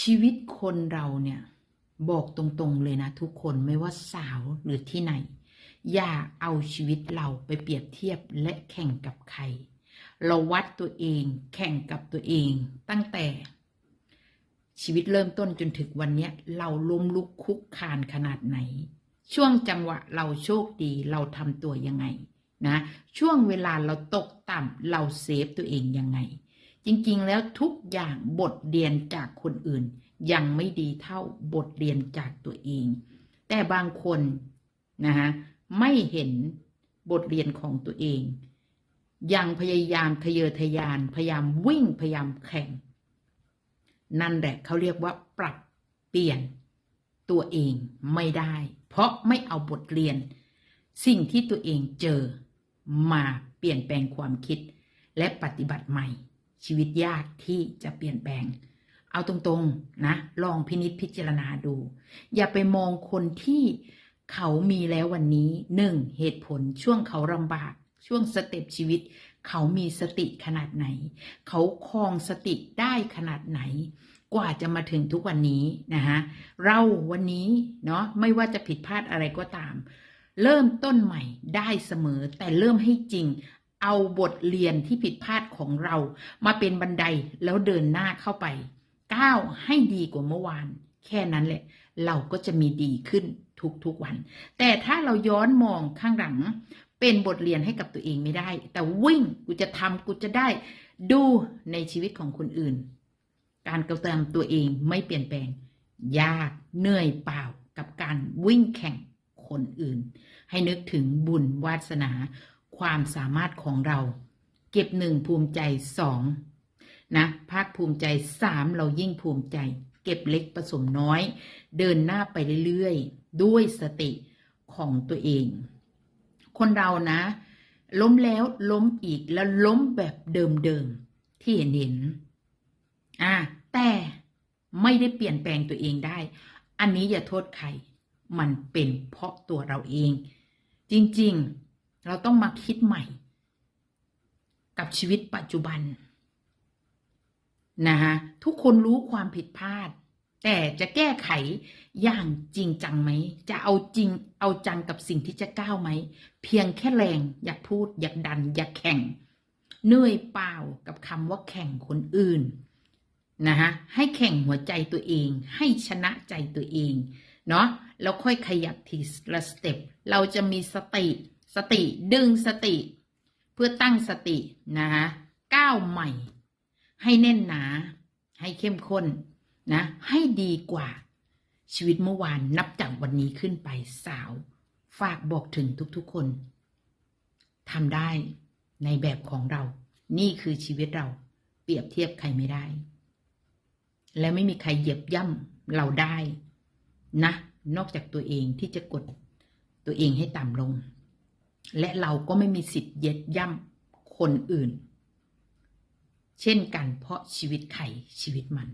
ชีวิตคนเราเนี่ย บอกตรงๆเลยนะทุกคนไม่ว่าสาวหรือที่ไหน อย่าเอาชีวิตเราไปเปรียบเทียบและแข่งกับใคร เราวัดตัวเองแข่งกับตัวเองตั้งแต่ชีวิตเริ่มต้นจนถึงวันนี้เราล้มลุกคุกคานขนาดไหน ช่วงจังหวะเราโชคดีเราทำตัวยังไงนะ ช่วงเวลาเราตกต่ำเราเซฟตัวเองยังไง จริงๆ แล้วทุกอย่างบทเรียนจากคนอื่น ยังไม่ดีเท่าบทเรียนจากตัวเอง แต่บางคนนะฮะไม่เห็นบทเรียนของตัวเอง ยังพยายามทะเยอทะยาน พยายามวิ่งพยายามแข่ง นั่นแหละเขาเรียกว่าปรับเปลี่ยนตัวเองไม่ได้ เพราะไม่เอาบทเรียน สิ่งที่ตัวเองเจอมาเปลี่ยนแปลงความคิดและปฏิบัติใหม่ ชีวิตยากที่จะเปลี่ยนแปลง เอาตรงๆนะ ลองพินิจพิจารณาดู อย่าไปมองคนที่เขามีแล้ววันนี้หนึ่งเหตุผลช่วงเขาลำบาก ช่วงสเต็ปชีวิต เขามีสติขนาดไหน เขาครองสติได้ขนาดไหน กว่าจะมาถึงทุกวันนี้นะฮะเราวันนี้เนาะไม่ว่าจะผิดพลาดอะไรก็ตาม เริ่มต้นใหม่ได้เสมอแต่เริ่มให้จริง เอาบทเรียนที่ผิดพลาดของเรามาเป็นบันไดแล้วเดินหน้าเข้าไปก้าวให้ดีกว่าเมื่อวาน แค่นั้นแหละ เราก็จะมีดีขึ้นทุกๆวัน แต่ถ้าเราย้อนมองข้างหลัง เป็นบทเรียนให้กับตัวเองไม่ได้ แต่วิ่งกูจะทำกูจะได้ ดูในชีวิตของคนอื่น การกระทำตัวเองไม่เปลี่ยนแปลง ยากเหนื่อยเปล่ากับการวิ่งแข่งคนอื่น ให้นึกถึงบุญวาสนา ความสามารถของเรา เก็บหนึ่งภูมิใจสองนะภาคภูมิใจสามเรายิ่งภูมิใจ เก็บเล็กผสมน้อย เดินหน้าไปเรื่อยๆ ด้วยสติของตัวเอง คนเรานะ ล้มแล้วล้มอีกแล้วล้มแบบเดิมๆที่เห็นเห็นอ่าแต่ไม่ได้เปลี่ยนแปลงตัวเองได้ อันนี้อย่าโทษใคร มันเป็นเพราะตัวเราเอง จริง ๆ เราต้องมาคิดใหม่ กับชีวิตปัจจุบันนะฮะทุกคนรู้ความผิดพลาด แต่จะแก้ไขอย่างจริงจังไหม จะเอาจริงเอาจังกับสิ่งที่จะก้าวไหม เพียงแค่แรงอยากพูดอยากดัน อยากแข่งเหนื่อยเปล่ากับคำว่าแข่งคนอื่นนะฮะให้แข่งหัวใจตัวเอง ให้ชนะใจตัวเอง เนาะแล้วค่อยขยับทีละสเต็ปเราจะมีสติ สติดึงสติ เพื่อตั้งสตินะฮะก้าวใหม่ ให้แน่นหนา ให้เข้มข้นนะ ให้ดีกว่าชีวิตเมื่อวานนับจากวันนี้ขึ้นไปสาว ฝากบอกถึงทุกๆคนทำได้ในแบบของเรา นี่คือชีวิตเรา เปรียบเทียบใครไม่ได้ และไม่มีใครเหยียบย่ำเราได้นะ นอกจากตัวเองที่จะกดตัวเองให้ต่ำลง และเราก็ไม่มีสิทธิ์เย็ดย่ำคนอื่น เช่นกันเพราะชีวิตใครชีวิตมัน